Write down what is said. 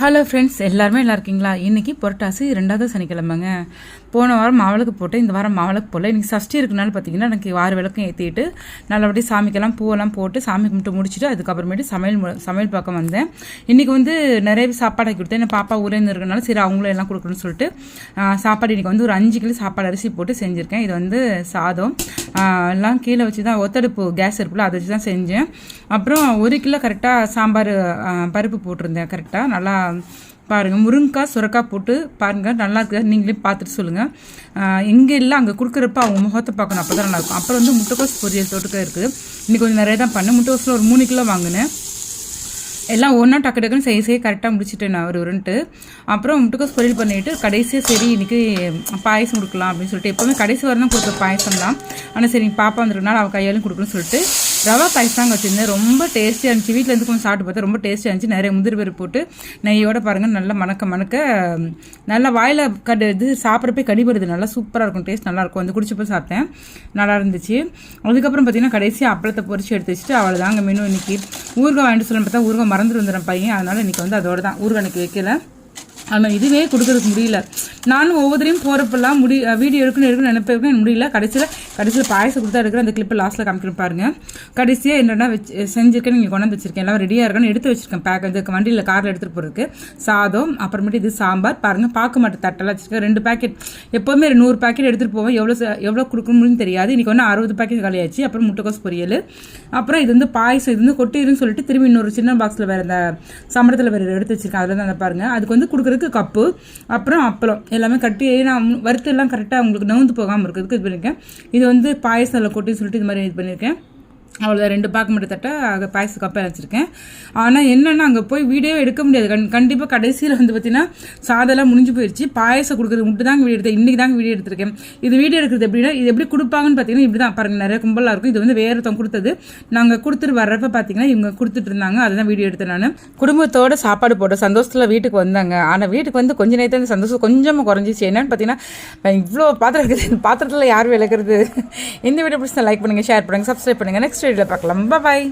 Hello friends எல்லாருமே நல்லா இருக்கீங்களா? இன்றைக்கி புரட்டாசி ரெண்டாவது சனிக்கிழமைங்க. போன வாரம் மாவிளக்கு போட்டு இந்த வாரம் மாவிளக்கு போடல. இன்றைக்கி சஷ்டி இருக்கனால பார்த்தீங்கன்னா எனக்கு வார விளக்கம் ஏற்றிட்டு நல்லபடியாக சாமிக்கெல்லாம் பூவெல்லாம் போட்டு சாமி கும்பிட்டு முடிச்சுட்டு அதுக்கப்புறமேட்டு சமையல் மு- சமையல் பக்கம் வந்தேன். இன்றைக்கி வந்து நிறைய சாப்பாடு கொடுத்தேன். என் பாப்பா ஊரேருந்து இருக்கனால சரி அவங்களும் எல்லாம் கொடுக்கணும்னு சொல்லிட்டு சாப்பாடு இன்றைக்கி வந்து ஒரு அஞ்சு கிலோ சாப்பாடு அரிசி போட்டு செஞ்சுருக்கேன். இது வந்து சாதம். எல்லாம் கீழே வச்சு தான் ஒத்தடுப்பு கேஸ் இருக்குல்ல அதை வச்சு தான் செஞ்சேன். அப்புறம் ஒரு கிலோ கரெக்டாக சாம்பார் பருப்பு போட்டிருந்தேன் கரெக்டாக நல்லா பாருங்கள் முருங்கைக்காய் சுரக்காய் போட்டு பாருங்கள் நல்லா இருக்குது நீங்களே பார்த்துட்டு சொல்லுங்கள் எங்கே இல்லை அங்கே கொடுக்குறப்ப அவங்க முகத்தை பார்க்கணும் அப்போ தான் நல்லாயிருக்கும் அப்புறம் வந்து முட்டைக்கோஸ் பொரியல் தொட்டுக்க இருக்குது இன்றைக்கி கொஞ்சம் நிறைய தான் பண்ணேன். முட்டைக்கோஸில் ஒரு மூணு கிலோ வாங்கினேன். எல்லாம் ஒன்றா டக்கு டக்குன்னு செய்ய செய்ய கரெக்டாக முடிச்சுட்டேன் நான் ஒரு உருன்ட்டு அப்புறம் முட்டுக்கோஸ் பொரியல் பண்ணிட்டு கடைசியாக சரி இன்றைக்கி பாயசம் கொடுக்கலாம் அப்படின்னு சொல்லிட்டு எப்போவுமே கடைசி வரணும் கொடுத்த பாயசம் தான் ஆனால் சரி பாப்பா வந்துருக்கனால அவள் கையாலும் கொடுக்கணும்னு சொல்லிட்டு ரவா பாயசம் தாங்க வச்சுருந்தேன். ரொம்ப டேஸ்டியாக இருந்துச்சு. வீட்டில் இருந்து கொஞ்சம் சாப்பிட்டு பார்த்தா ரொம்ப டேஸ்டியாக இருந்துச்சு. நிறைய முந்திரி பருப்பு போட்டு நெய்யோட பாருங்கள் நல்லா மணக்க மணக்க நல்லா வாயில் கடு இது சாப்பிட்றப்பே கடிபடுது. நல்லா சூப்பராக இருக்கும். டேஸ்ட் நல்லாயிருக்கும் வந்து குடிச்சப்போ சாப்பிட்டேன். நல்லா இருந்துச்சு. அதுக்கப்புறம் பார்த்தீங்கன்னா கடைசியாக அப்பளத்தை பொறிச்சு எடுத்து வச்சுட்டு அவ்வளோ தாங்க மெனு இன்னைக்கு. ஊறுகாய் வாங்கிட்டு சொல்லணும் பார்த்தா ஊறுகாய் மறந்துட்டு வந்துடுறேன் பையன். அதனால் இன்னைக்கு வந்து அதோட தான் ஊறுகாய் இன்றைக்கி வைக்கல. ஆனால் இதுவே கொடுக்கறதுக்கு முடியல. நானும் ஒவ்வொருத்தரையும் போகிறப்பெல்லாம் முடி வீடியோ எடுக்கணும் எடுக்கணும் நினைப்பேன் எனக்கு முடியல. கடைசியில் கடைசியில் பாயசம் கொடுத்தா எடுக்கிற அந்த கிளிப்பை லாஸ்ட்டில் காமிக்கிறேன் பாருங்கள் கடைசியாக என்னென்னா வச்சு செஞ்சுருக்கேன் நீங்கள் கொண்டாந்து வச்சுருக்கேன். வச்சிருக்கேன் எல்லாம் ரெடியாக இருக்கணும். எடுத்து வச்சிருக்கேன். பேக் வந்து வண்டியில் காரில் எடுத்துகிட்டு போகிறதுக்கு சாதம் அப்புறமேட்டு இது சாம்பார். பாருங்கள் பார்க்க மாட்டேன். தட்டெல்லாம் வச்சுருக்கேன். ரெண்டு பேக்கெட் எப்போவுமே ஒரு நூறு பேக்கெட் எடுத்துகிட்டு போவேன். எவ்வளோ எவ்வளோ கொடுக்கணும்னு தெரியாது. இன்னைக்கு ஒன்று அறுபது பேக்கெட் காலியாச்சு. அப்புறம் முட்டைக்கோஸ் பொரியல். அப்புறம் இது வந்து பாயசம். இது வந்து கொட்டிடுன்னு சொல்லிட்டு திரும்பி இன்னொரு சின்ன பாக்ஸில் வேறு இந்த சம்பளத்தில் வேறு எடுத்து வச்சிருக்கேன். அதில் தான் பாருங்கள் அதுக்கு வந்து கொடுக்குறதுக்கு கப்பு. அப்புறம் அப்பளம். எல்லாமே கட்டி நான் வறுத்து எல்லாம் கரெக்டாக உங்களுக்கு நவுந்து போகாமல் இருக்கிறதுக்கு இது பண்ணியிருக்கேன் இது வந்து பாயசத்தில் கொட்டின்னு சொல்லிட்டு இது மாதிரி இது பண்ணியிருக்கேன் அவ்வளோதான் ரெண்டு பேக் மட்டும் தட்ட அங்கே பாயச கப்பை வச்சுருக்கேன் ஆனால் என்னென்னா அங்கே போய் வீடியோ எடுக்க முடியாது. கண் கண்டிப்பாக கடைசியில் வந்து பார்த்தீங்கன்னா சாதெல்லாம் முடிஞ்சு போயிடுச்சு பாயசம் கொடுக்குறது மட்டும் தாங்க வீடியோ எடுத்தேன். இன்றைக்கி தாங்க வீடியோ எடுத்திருக்கேன். இது வீடியோ எடுக்கிறது எப்படின்னா இது எப்படி கொடுப்பாங்கன்னு பார்த்தீங்கன்னா இப்படி தான் பாருங்கள் நிறைய கும்பலாக இருக்கும். இது வந்து வேறு ஒருத்தவங்க கொடுத்தது. நாங்கள் கொடுத்துட்டு வர்றப்ப பார்த்தீங்கன்னா இவங்க கொடுத்துட்டு இருந்தாங்க. அதுதான் வீடியோ எடுத்தேன் நான். குடும்பத்தோட சாப்பாடு போட்ட சந்தோஷத்தில் வீட்டுக்கு வந்தாங்க. ஆனால் வீட்டுக்கு வந்து கொஞ்ச நேரத்தில் அந்த சந்தோஷம் கொஞ்சமாக குறைஞ்சிச்சு. என்னன்னு பார்த்தீங்கன்னா இவ்வளோ பாத்திரம் இருக்குது. பாத்திரத்தில் யார் விளக்குறது? இந்த வீடியோ பிடிச்சா லைக் பண்ணுங்கள் ஷேர் பண்ணுங்கள் சப்ஸ்கிரைப் பண்ணுங்கள் நெக்ஸ்ட் வீடியோவில் பார்க்கலாம் பாய்